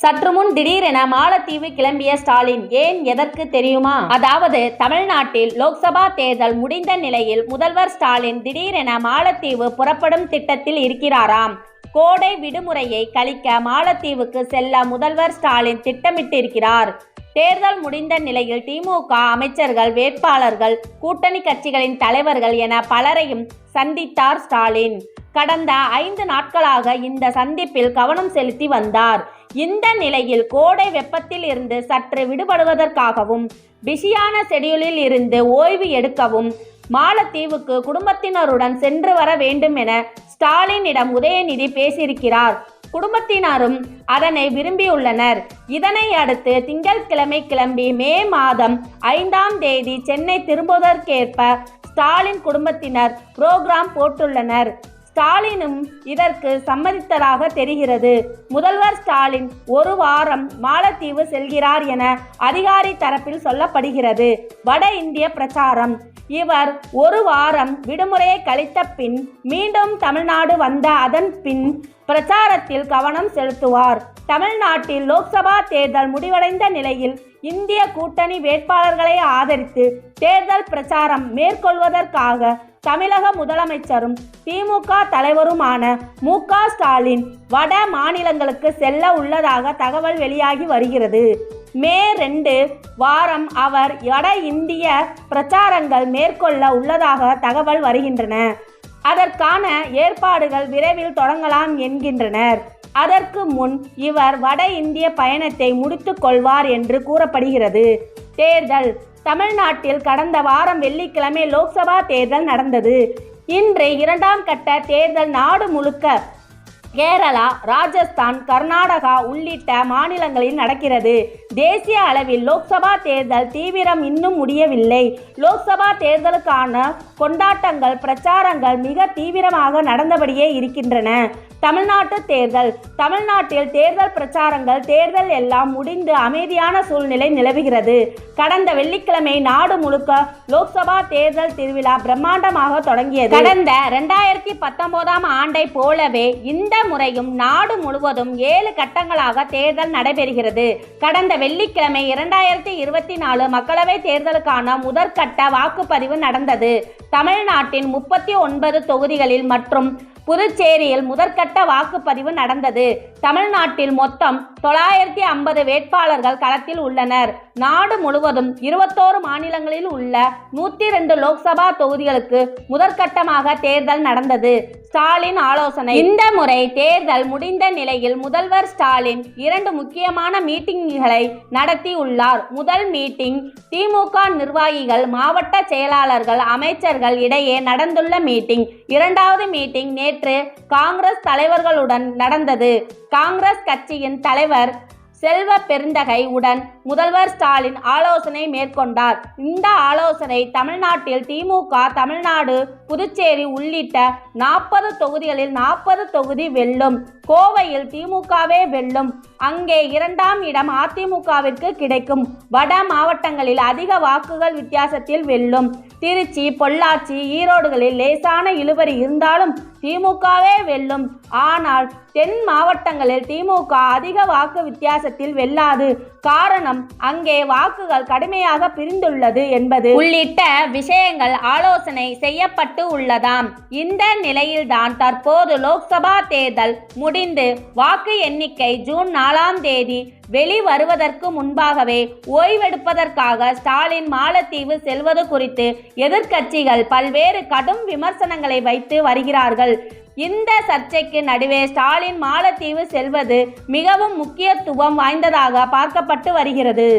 சற்று முன் திடீரென மாலத்தீவு கிளம்பிய ஸ்டாலின் ஏன் எதற்கு தெரியுமா? அதாவது தமிழ்நாட்டில் லோக்சபா தேர்தல் முடிந்த நிலையில் முதல்வர் ஸ்டாலின் திடீரென மாலத்தீவு புறப்படும் திட்டத்தில் இருக்கிறாராம். கோடை விடுமுறையை கழிக்க மாலத்தீவுக்கு செல்ல முதல்வர் ஸ்டாலின் திட்டமிட்டிருக்கிறார். தேர்தல் முடிந்த நிலையில் திமுக அமைச்சர்கள் வேட்பாளர்கள் கூட்டணி கட்சிகளின் தலைவர்கள் என பலரையும் சந்தித்தார் ஸ்டாலின். கடந்த ஐந்து நாட்களாக இந்த சந்திப்பில் கவனம் செலுத்தி வந்தார். இந்த நிலையில் கோடை வெப்பத்தில் இருந்து சற்று விடுபடுவதற்காகவும் பிஸியான ஷெடியூலில் இருந்து ஓய்வு எடுக்கவும் மாலத்தீவுக்கு குடும்பத்தினருடன் சென்று வர வேண்டும் என ஸ்டாலினிடம் உதயநிதி பேசியிருக்கிறார். குடும்பத்தினரும் அதனை விரும்பியுள்ளனர். இதனை அடுத்து திங்கட்கிழமை கிளம்பி மே மாதம் ஐந்தாம் தேதி சென்னை திரும்புவதற்கேற்ப ஸ்டாலின் குடும்பத்தினர் புரோகிராம் போட்டுள்ளனர். ஸ்டாலினும் இதற்கு சம்மதித்ததாக தெரிகிறது. முதல்வர் ஸ்டாலின் ஒரு வாரம் மாலத்தீவு செல்கிறார் என அதிகாரி தரப்பில் சொல்லப்படுகிறது. வட இந்திய பிரச்சாரம். இவர் ஒரு வாரம் விடுமுறையை கழித்த பின் மீண்டும் தமிழ்நாடு வந்த அதன் பின் பிரச்சாரத்தில் கவனம் செலுத்துவார். தமிழ்நாட்டில் லோக்சபா தேர்தல் முடிவடைந்த நிலையில் இந்திய கூட்டணி வேட்பாளர்களை ஆதரித்து தேர்தல் பிரச்சாரம் மேற்கொள்வதற்காக தமிழக முதலமைச்சரும் திமுக தலைவருமான மு ஸ்டாலின் வட மாநிலங்களுக்கு செல்ல உள்ளதாக தகவல் வெளியாகி வருகிறது. மே ரெண்டு வாரம் அவர் வட இந்திய பிரச்சாரங்கள் மேற்கொள்ள உள்ளதாக தகவல் வருகின்றன. அதற்கான ஏற்பாடுகள் விரைவில் தொடங்கலாம் என்கின்றனர். அதற்கு முன் இவர் வட இந்திய பயணத்தை முடித்து கொள்வார் என்று கூறப்படுகிறது. தேர்தல். தமிழ்நாட்டில் கடந்த வாரம் வெள்ளிக்கிழமை லோக்சபா தேர்தல் நடந்தது. இன்று இரண்டாம் கட்ட தேர்தல் நாடு முழுக்க கேரளா ராஜஸ்தான் கர்நாடகா உள்ளிட்ட மாநிலங்களில் நடக்கிறது. தேசிய அளவில் லோக்சபா தேர்தல் தீவிரம் இன்னும் முடியவில்லை. லோக்சபா தேர்தலுக்கான கொண்டாட்டங்கள் பிரச்சாரங்கள் மிக தீவிரமாக நடந்தபடியே இருக்கின்றன. தமிழ்நாட்டு தேர்தல். தமிழ்நாட்டில் தேர்தல் பிரச்சாரங்கள் தேர்தல் எல்லாம் முடிந்து அமைதியான சூழ்நிலை நிலவுகிறது. கடந்த வெள்ளிக்கிழமை நாடு முழுக்க லோக்சபா தேர்தல் திருவிழா பிரம்மாண்டமாக தொடங்கியது. கடந்த இரண்டாயிரத்தி பத்தொன்பதாம் ஆண்டை போலவே இந்த முறையும் நாடு முழுவதும் ஏழு கட்டங்களாக தேர்தல் நடைபெறுகிறது. கடந்த வெள்ளிக்கிழமை இரண்டாயிரத்தி இருபத்தி நாலு மக்களவை தேர்தலுக்கான முதற்கட்ட வாக்குப்பதிவு நடந்தது. தமிழ்நாட்டின் முப்பத்தி ஒன்பது தொகுதிகளில் மற்றும் புதுச்சேரியில் முதற்கட்ட வாக்குப்பதிவு நடந்தது. தமிழ்நாட்டில் மொத்தம் தொள்ளாயிரத்தி ஐம்பது வேட்பாளர்கள் களத்தில் உள்ளனர். நாடு முழுவதும் இருபத்தோரு மாநிலங்களில் உள்ள நூற்றி ரெண்டு லோக்சபா தொகுதிகளுக்கு முதற்கட்டமாக தேர்தல் நடந்தது. ஸ்டாலின் ஆலோசனை. இந்த முறை தேர்தல் முடிந்த நிலையில் முதல்வர் ஸ்டாலின் இரண்டு முக்கியமான மீட்டிங்குகளை நடத்தியுள்ளார் முதல் மீட்டிங் திமுக நிர்வாகிகள் மாவட்ட செயலாளர்கள் அமைச்சர்கள் இடையே நடந்துள்ள மீட்டிங். இரண்டாவது மீட்டிங் நேற்று காங்கிரஸ் தலைவர்களுடன் நடந்தது. காங்கிரஸ் கட்சியின் தலைவர் செல்வ பெருந்தகை உடன் முதல்வர் ஸ்டாலின் ஆலோசனை மேற்கொண்டார். இந்த ஆலோசனை தமிழ்நாட்டில் திமுக தமிழ்நாடு புதுச்சேரி உள்ளிட்ட நாற்பது தொகுதிகளில் நாற்பது தொகுதி வெல்லும். கோவையில் திமுகவே வெல்லும். அங்கே இரண்டாம் இடம் அதிமுகவிற்கு கிடைக்கும். வட மாவட்டங்களில் அதிக வாக்குகள் வித்தியாசத்தில் வெல்லும். திருச்சி பொள்ளாச்சி ஈரோடுகளில் லேசான இழுபறி இருந்தாலும் திமுகவே வெல்லும். ஆனால் தென் மாவட்டங்களில் திமுக அதிக வாக்கு வித்தியாசத்தில் வெல்லாது. காரணம் அங்கே வாக்குகள் கடுமையாக பிரிந்துள்ளது என்பது. உள்ளிட்ட விஷயங்கள் ஆலோசனை செய்யப்பட்ட செய்யப்பட்டு உள்ளதாம். இந்த நிலையில்தான் தற்போது லோக்சபா தேர்தல் முடிந்து வாக்கு எண்ணிக்கை ஜூன் நாலாம் தேதி வெளிவருவதற்கு முன்பாகவே ஓய்வெடுப்பதற்காக ஸ்டாலின் மாலத்தீவு செல்வது குறித்து எதிர்க்கட்சிகள் பல்வேறு கடும் விமர்சனங்களை வைத்து வருகிறார்கள். இந்த சர்ச்சைக்கு நடுவே ஸ்டாலின் மாலத்தீவு செல்வது மிகவும் முக்கியத்துவம் வாய்ந்ததாக பார்க்கப்பட்டு வருகிறது.